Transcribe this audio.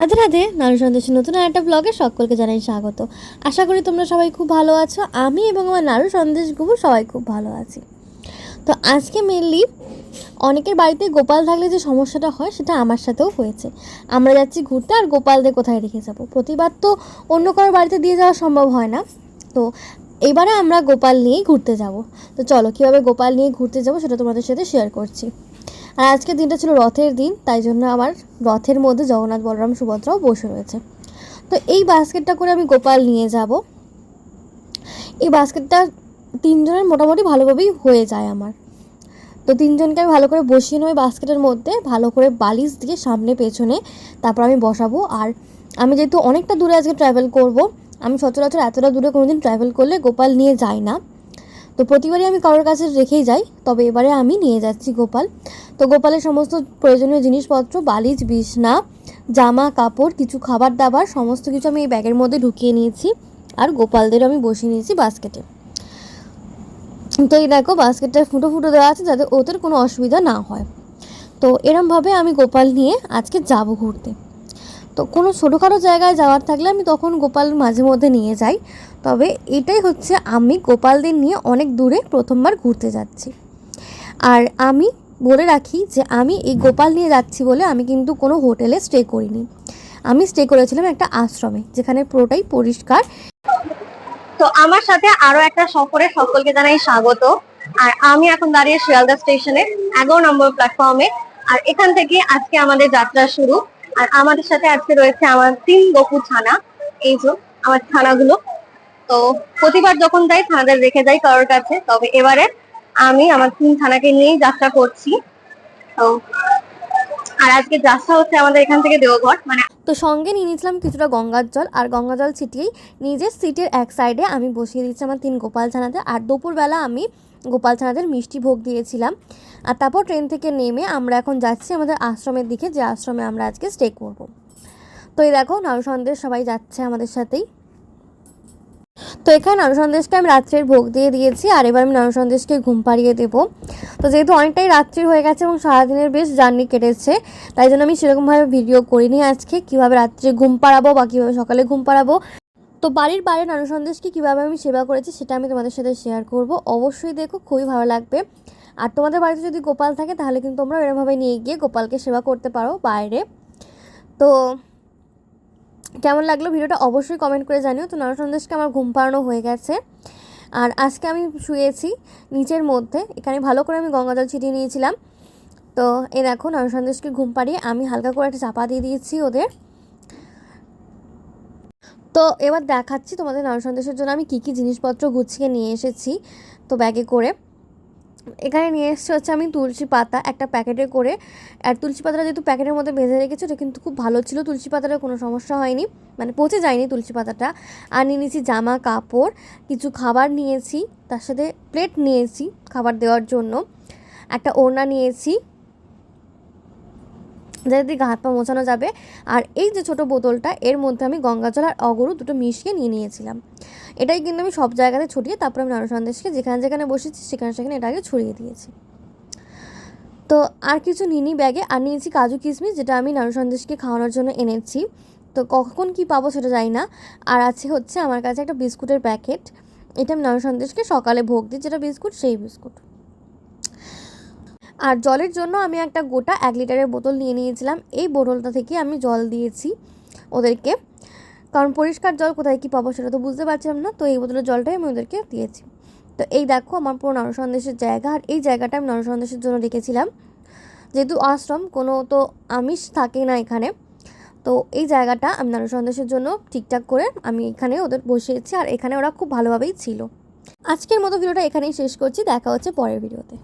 রাধে রাধে নারী সন্দেশের নতুন একটা ব্লগে সকলকে জানাই স্বাগত। আশা করি তোমরা সবাই খুব ভালো আছো। আমি এবং আমার নাড়ু সন্দেশ গুবু সবাই খুব ভালো আছি। তো আজকে মেনলি অনেকের বাড়িতে গোপাল থাকলে যে সমস্যাটা হয়, সেটা আমার সাথেও হয়েছে। আমরা যাচ্ছি ঘুরতে আর গোপালদের কোথায় রেখে যাব? প্রতিবার তো অন্য কারোর বাড়িতে দিয়ে যাওয়া সম্ভব হয় না। তো এবারে আমরা গোপাল নিয়েই ঘুরতে যাব। তো চলো, কীভাবে গোপাল নিয়ে ঘুরতে যাব সেটা তোমাদের সাথে শেয়ার করছি। আর আজকের দিনটা ছিল রথের দিন, তাই জন্য আমার রথের মধ্যে জগন্নাথ বলরাম সুভদ্রাও বসে রয়েছে। তো এই বাস্কেটটা করে আমি গোপাল নিয়ে যাব। এই বাস্কেটটা তিনজনের মোটামুটি ভালোভাবেই হয়ে যায় আমার। তো তিনজনকে আমি ভালো করে বসিয়ে নেব বাস্কেটের মধ্যে, ভালো করে বালিশ দিয়ে সামনে পেছনে তারপর আমি বসাবো। আর আমি যেহেতু অনেকটা দূরে আজকে ট্রাভেল করব, আমি সচরাচর এতটা দূরে কোনোদিন ট্রাভেল করলে গোপাল নিয়ে যাই না। তো প্রতিবারই আমি কারোর কাছে রেখেই যাই, তবে এবারে আমি নিয়ে যাচ্ছি গোপাল। তো গোপালের সমস্ত প্রয়োজনীয় জিনিসপত্র, বালিশ, বিছনা, জামা, কাপড়, কিছু খাবার দাবার, সমস্ত কিছু আমি এই ব্যাগের মধ্যে ঢুকিয়ে নিয়েছি আর গোপালদেরও আমি বসিয়ে নিয়েছি বাস্কেটে। তো এই দেখো, বাস্কেটটা ফুটো ফুটো দেওয়া আছে যাতে ওদের কোনো অসুবিধা না হয়। তো এরমভাবে আমি গোপাল নিয়ে আজকে যাব ঘুরতে। তো কোনো ছোটোখাটো জায়গায় যাওয়ার থাকলে আমি তখন গোপাল মাঝে মধ্যে নিয়ে যাই। তবে এটাই হচ্ছে আমি গোপালদের নিয়ে অনেক দূরে প্রথমবার ঘুরতে যাচ্ছি। আর আমি বলে রাখি যে আমি এই গোপাল নিয়ে যাচ্ছি বলে আমি কিন্তু কোনো হোটেলে স্টে করিনি। আমি স্টে করেছিলাম একটা আশ্রমে, যেখানে পুরোটাই পরিষ্কার। তো আমার সাথে আরও একটা সফরে সকলকে জানাই স্বাগত। আর আমি এখন দাঁড়িয়ে শিয়ালদা স্টেশনে, এগারো নম্বর প্ল্যাটফর্মে আর এখান থেকে আজকে আমাদের যাত্রা শুরু। আর আমাদের সাথে আজকে রয়েছে আমার তিন গপু ছানা। এই যে, আমার ছানাগুলো। তো প্রতিবার যখন যাই ছানাদের রেখে যাই কারোর কাছে, তবে এবারে আমি আমার তিন থানাকে নিয়েই যাত্রা করছি। তো, আর আজকে যাত্রা হচ্ছে আমাদের এখান থেকে দেওঘর মানে তো সঙ্গে নিয়ে নিয়েছিলাম কিছুটা গঙ্গার জল, আর গঙ্গা জল ছিটিয়েই নিজের সিটের এক সাইডে আমি বসিয়ে দিচ্ছি আমার তিন গোপাল ছানাতে আর দুপুরবেলা আমি গোপাল ছানাদের মিষ্টি ভোগ দিয়েছিলাম। আর তারপর ট্রেন থেকে নেমে আমরা এখন যাচ্ছি আমাদের আশ্রমের দিকে, যে আশ্রমে আমরা আজকে স্টে করব। তো এই দেখো নাড়ু সন্দেশ সবাই যাচ্ছে আমাদের সাথেই। তো এখানে সন্দেশকে আমি রাত্রের ভোগ দিয়ে দিয়েছি, আর এবার আমি নাড়ু সন্দেশকে ঘুম পাড়িয়ে দেবো। তো যেহেতু অনেকটাই রাত্রি হয়ে গেছে এবং সারাদিনের বেশ জার্নি কেটেছে, তাই জন্য আমি সেরকমভাবে ভিডিও করিনি আজকে, কীভাবে রাত্রে ঘুম পাড়াবো বা কীভাবে সকালে ঘুম পাড়াবো। তো বাড়ির বাইরে নানু সন্দেশকে কীভাবে আমি সেবা করেছি সেটা আমি তোমাদের সাথে শেয়ার করব। অবশ্যই দেখো, খুবই ভালো লাগবে। আর তোমাদের বাড়িতে যদি গোপাল থাকে তাহলে কিন্তু তোমরা এরমভাবে নিয়ে গিয়ে গোপালকে সেবা করতে পারো বাইরে। তো কেমন লাগল ভিডিওটা অবশ্যই কমেন্ট করে জানিও। তো নানু সন্দেশকে আমার ঘুম পাড়ানো হয়ে গেছে। আর আজকে আমি শুয়েছি নিচের মধ্যে। এখানে ভালো করে আমি গঙ্গা জল ছিটিয়ে নিয়েছিলাম। তো এই দেখো, নানু সন্দেশকে ঘুম পাড়িয়ে আমি হালকা করে একটা চাপা দিয়ে দিয়েছি ওদের। তো এবার দেখাচ্ছি তোমাদের নানু সন্দেশের জন্য আমি কী কী জিনিসপত্র গুছিয়ে নিয়ে এসেছি। তো ব্যাগে করে। এখানে নিয়ে এসেছি হচ্ছে আমি তুলসী পাতা একটা প্যাকেটে করে। আর তুলসী পাতাটা যেহেতু প্যাকেটের মধ্যে বেঁধে রেখেছি, ওটা কিন্তু খুব ভালো ছিল। তুলসী পাতাটা কোনো সমস্যা হয়নি মানে পচে যায়নি তুলসী পাতাটা। আর নিয়ে নিয়েছি জামা কাপড়, কিছু খাবার নিয়েছি, তার সাথে প্লেট নিয়েছি খাবার দেওয়ার জন্য। একটা ওড়না নিয়েছি, যাতে গা হাত পা মোছানো যাবে। আর এই যে ছোট বোতলটা, এর মধ্যে আমি গঙ্গা জল আর অগরু দুটো মিশিয়ে নিয়ে নিয়েছিলাম। এটাই কিন্তু আমি সব জায়গাতে ছড়িয়ে তারপর আমি নানু সন্দেশকে যেখানে যেখানে বসেছি সেখানে সেখানে এটাকে ছড়িয়ে দিয়েছি। তো আর কিছু নিনি ব্যাগে, আর নিয়েছি কাজু কিশমিশ যেটা আমি নানু সন্দেশকে খাওয়ানোর জন্য এনেছি। তো কখন কি পাবো সেটা জানি না। আর আছে হচ্ছে আমার কাছে একটা বিস্কুটের প্যাকেট। এটা আমি নানু সন্দেশকে সকালে ভোগ দিই, যেটা বিস্কুট সেই বিস্কুট। আর জলের জন্য আমি একটা গোটা এক লিটারের বোতল নিয়ে নিয়েছিলাম। এই বোতলটা থেকে আমি জল দিয়েছি ওদেরকে। কারণ পরিষ্কার জল কোথায় কী পাবো সেটা তো বুঝতে পারছিলাম না, তো এই বোতলের জলটাই আমি ওদেরকে দিয়েছি। তো এই দেখো আমার পুরো নরসন্দেশের জায়গা, আর এই জায়গাটা আমি নরসন্দেশের জন্য রেখেছিলাম। যেহেতু আশ্রম, কোনো তো আমিষ থাকে না এখানে। তো এই জায়গাটা আমি নরসন্দেশের জন্য ঠিকঠাক করে আমি এখানে ওদের বসিয়েছি, আর এখানে ওরা খুব ভালোভাবেই ছিল। আজকের মতো ভিডিওটা এখানেই শেষ করছি, দেখা হচ্ছে পরের ভিডিওতে।